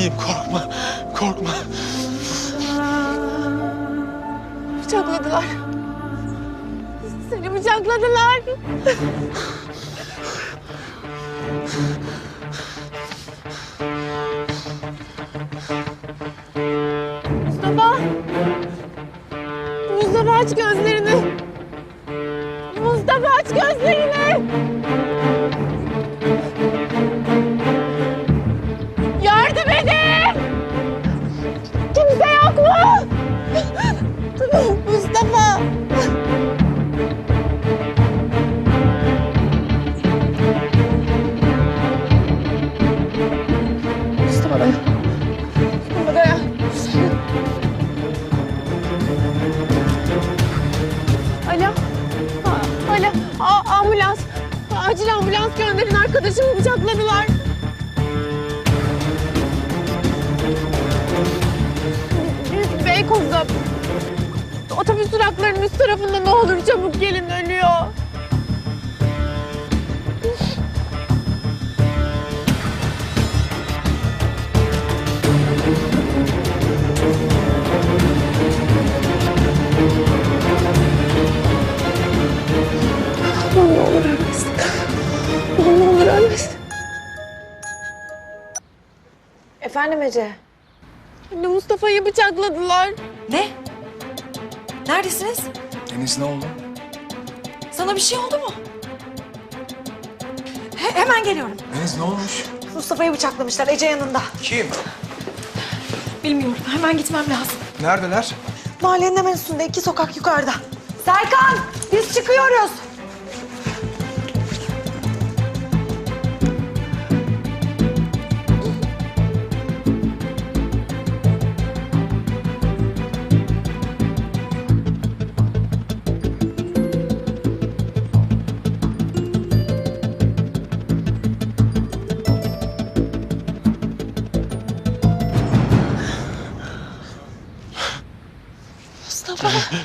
iyiyim korkma. Korkma. Bıçakladılar. Seni bıçakladılar. Mustafa. Mustafa aç gözlerini. Mustafa aç gözlerini. Duraklarının üst tarafında ne olur çabuk gelin ölüyor. Efendim Ece? Anne Mustafa'yı bıçakladılar. Ne? Neredesiniz? Deniz ne oldu? Sana bir şey oldu mu? He- hemen geliyorum. Deniz ne olmuş? Mustafa'yı bıçaklamışlar Ece yanında. Kim? Bilmiyorum. Hemen gitmem lazım. Neredeler? Mahallenin hemen üstünde iki sokak yukarıda. Serkan biz çıkıyoruz. Mustafa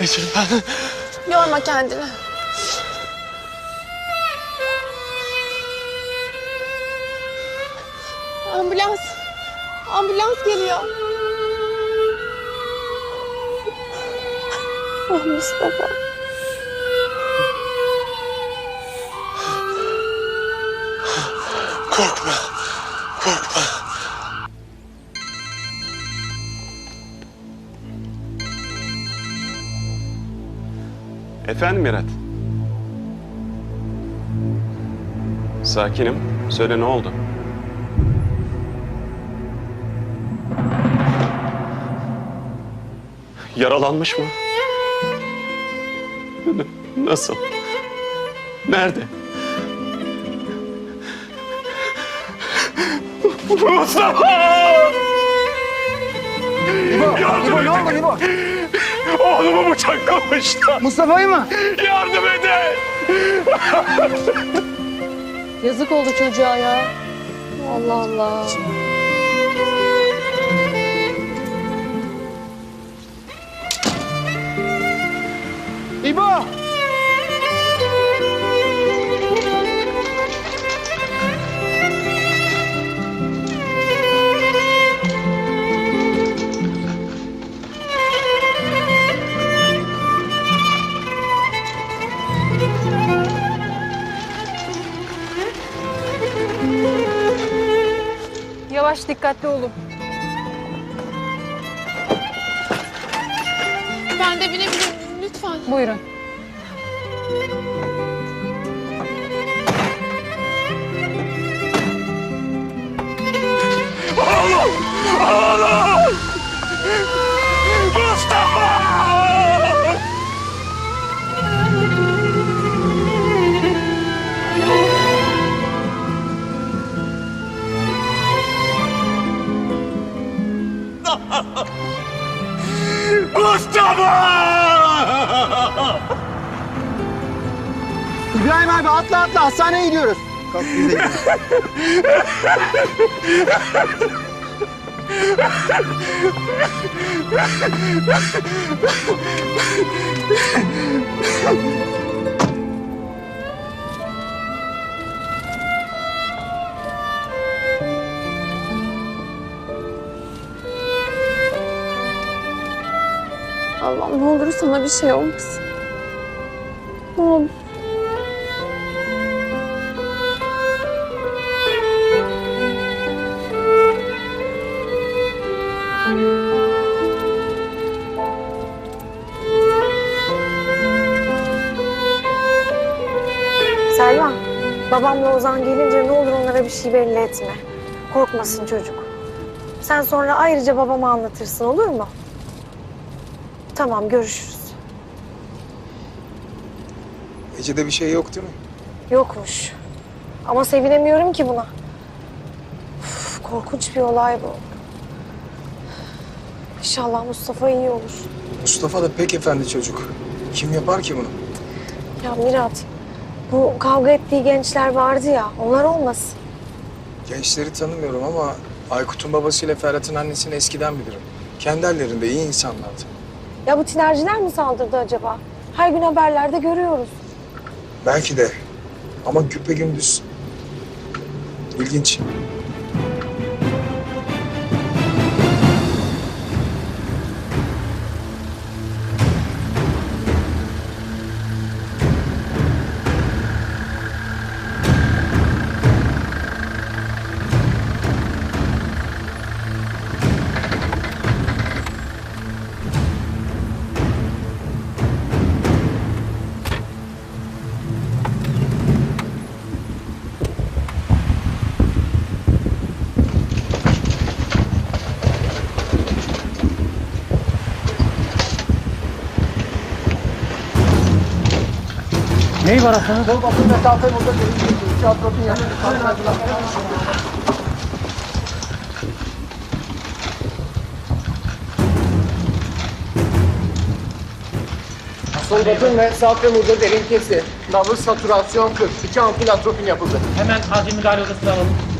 Ece ben... yorma kendini. Ambulans. Ambulans geliyor. Ah Mustafa. Korkma. Efendim Mirat? Sakinim. Söyle ne oldu? Yaralanmış mı? Nasıl? Nerede? Mustafa! Yardım İbo ne oldu İbo? Oğlumu bıçaklamışlar. Mustafa'yı mı? Yardım edin! Yazık oldu çocuğa ya. Allah Allah. Dikkatli olun. Ben de binebilirim lütfen. Buyurun. Mustafa! Mustafa! İbrahim abi atla atla hastaneye gidiyoruz. Kalk biz de. Allah'ım ne olur sana bir şey olmasın. Ne olur. Selma, babamla Ozan gelince ne olur onlara bir şey belli etme. Korkmasın çocuk. Sen sonra ayrıca babama anlatırsın olur mu? Tamam görüşürüz. Ece'de bir şey yok değil mi? Yokmuş. Ama sevinemiyorum ki buna. Uf, korkunç bir olay bu. İnşallah Mustafa iyi olur. Mustafa da pek efendi çocuk. Kim yapar ki bunu? Ya Mirat, bu kavga ettiği gençler vardı ya, onlar olmasın. Gençleri tanımıyorum ama Aykut'un babasıyla Ferhat'ın annesini eskiden bilirim. Kendi ellerinde iyi insanlardı. Ya bu tinerciler mi saldırdı acaba? Her gün haberlerde görüyoruz. Belki de. Ama güpegündüz. İlginç. Neyi var Hasan'ın? Sol bakın mesafe burada değil. Tiyatronun yanında. Sol bakın ve sağ femurda derin kesi. Nabız saturasyon 40. İki ampul atropin yapıldı. Hemen acil müdahale odasına alalım.